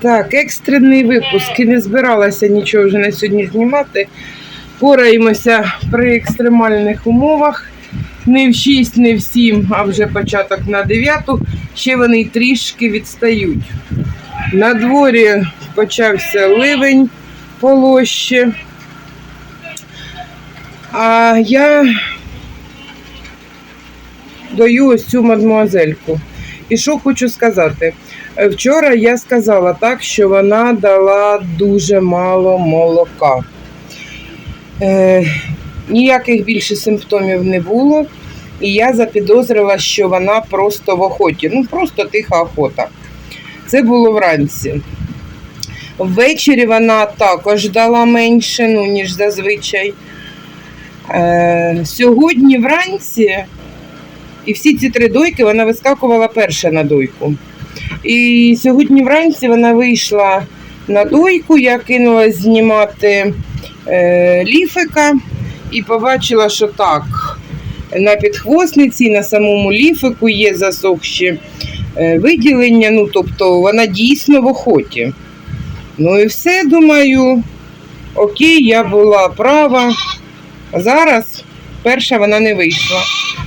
Так, екстрений випуск. І не збиралася нічого вже на сьогодні знімати. Пораємося при екстремальних умовах. Не в 6, не в 7, а вже початок на 9. Ще вони трішки відстають. На дворі почався ливень полоще. А я даю ось цю мадмуазельку. І що хочу сказати? Е, Вчора я сказала так, що вона дала дуже мало молока. Е, ніяких більше симптомів не було. І я запідозрила, що вона просто в охоті. Ну, просто тиха охота. Це було вранці. Ввечері вона також дала менше, ну, ніж зазвичай. Е, сьогодні вранці, і всі ці три дойки вона вискакувала перша на дойку. І сьогодні вранці вона вийшла на дойку, я кинулась знімати е, ліфика і побачила, що так, на підхвостниці, на самому ліфику є засохші виділення, ну тобто вона дійсно в охоті. Ну і все, думаю, окей, я була права. Зараз перша вона не вийшла.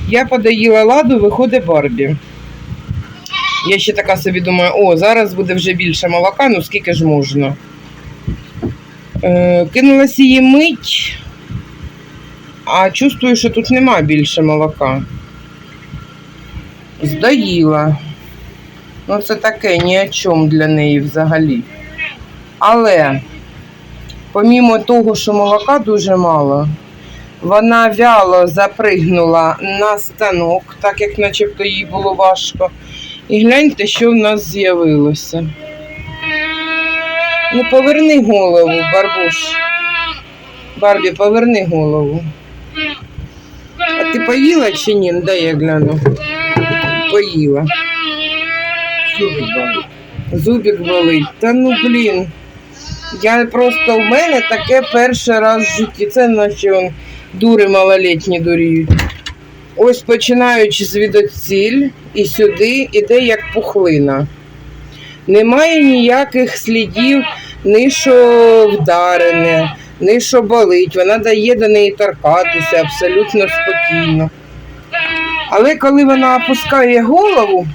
Я подоїла ладу, виходить Барбі. Я ще така собі думаю, о, зараз буде вже більше молока, ну скільки ж можна. Е, кинулась її мить, а чувствую, що тут нема більше молока. Здоїла. Ну, це таке ні о чому для неї взагалі. Але, помімо того, що молока дуже мало, вона вяло запригнула на станок, так як начебто їй було важко. І гляньте, що в нас з'явилося. Ну, поверни голову, Барбуш. Барбі, поверни голову. А ти поїла чи ні? Дай я гляну. Поїла. Зубик болить. Та ну блін. Я просто в мене таке перший раз в житті. Це наче дури малолітні дуріють. Ось починаючи звідоціль і сюди іде як пухлина. Немає ніяких слідів, ні що вдарене, ні що болить. Вона дає до неї торкатися абсолютно спокійно. Але коли вона опускає голову,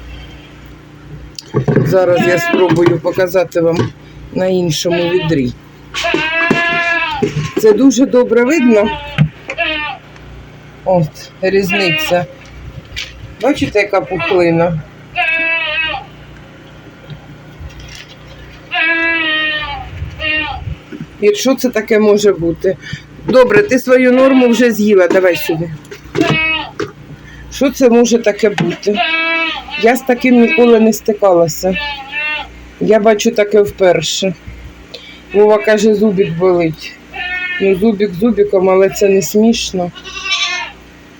зараз я спробую показати вам на іншому відрі. Це дуже добре видно. От, різниця. Бачите, яка пухлина? І що це таке може бути? Добре, ти свою норму вже з'їла, давай сюди. Що це може таке бути? Я з таким ніколи не стикалася. Я бачу таке вперше. Вова каже, зубик болить. Ну, зубик зубиком, але це не смішно.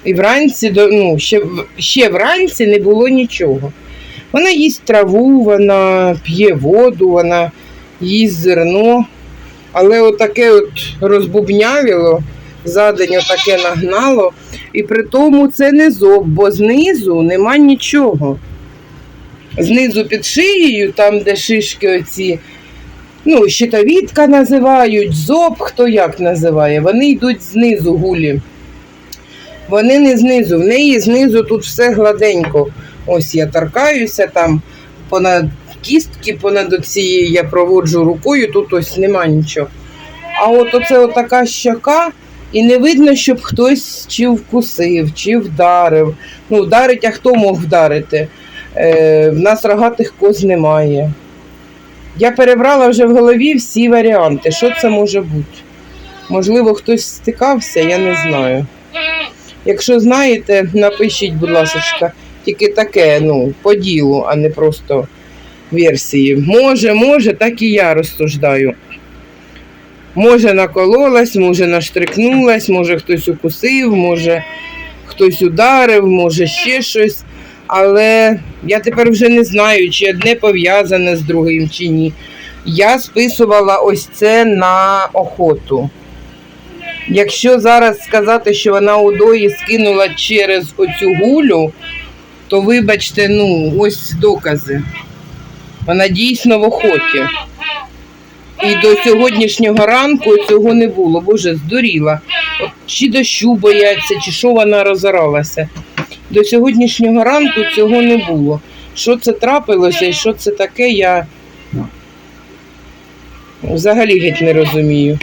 І вранці, ну, ще, ще вранці не було нічого. Вона їсть траву, вона п'є воду, вона їсть зерно. Але отаке от розбубнявіло, за день отаке нагнало. І при тому це не зоб, бо знизу нема нічого. Знизу під шиєю, там, де шишки оці, ну, щитовідка називають, зоб, хто як називає, вони йдуть знизу гулі. Вони не знизу, в неї знизу тут все гладенько. Ось я торкаюся там понад кістки, понад цією я проводжу рукою, тут ось нема нічого. А от оце отака щока, і не видно, щоб хтось чи вкусив, чи вдарив. Ну, вдарить, а хто мог вдарити? Е, в нас рогатих коз немає. Я перебрала вже в голові всі варіанти. Що це може бути? Можливо, хтось стикався, я не знаю. Якщо знаєте, напишіть, будь ласка, тільки таке, ну, по ділу, а не просто версії. Може, може, так і я розсуждаю. Може, накололась, може, наштрикнулась, може хтось укусив, може хтось ударив, може ще щось. Але я тепер вже не знаю, чи одне пов'язане з другим, чи ні. Я списувала ось це на охоту. Якщо зараз сказати, що вона удої скинула через оцю гулю, то вибачте, ну, ось докази. Вона дійсно в охоті. І до сьогоднішнього ранку цього не було. Боже, здуріла. От чи дощу бояться, чи що вона розоралася. До сьогоднішнього ранку цього не було. Що це трапилося і що це таке, я взагалі геть не розумію.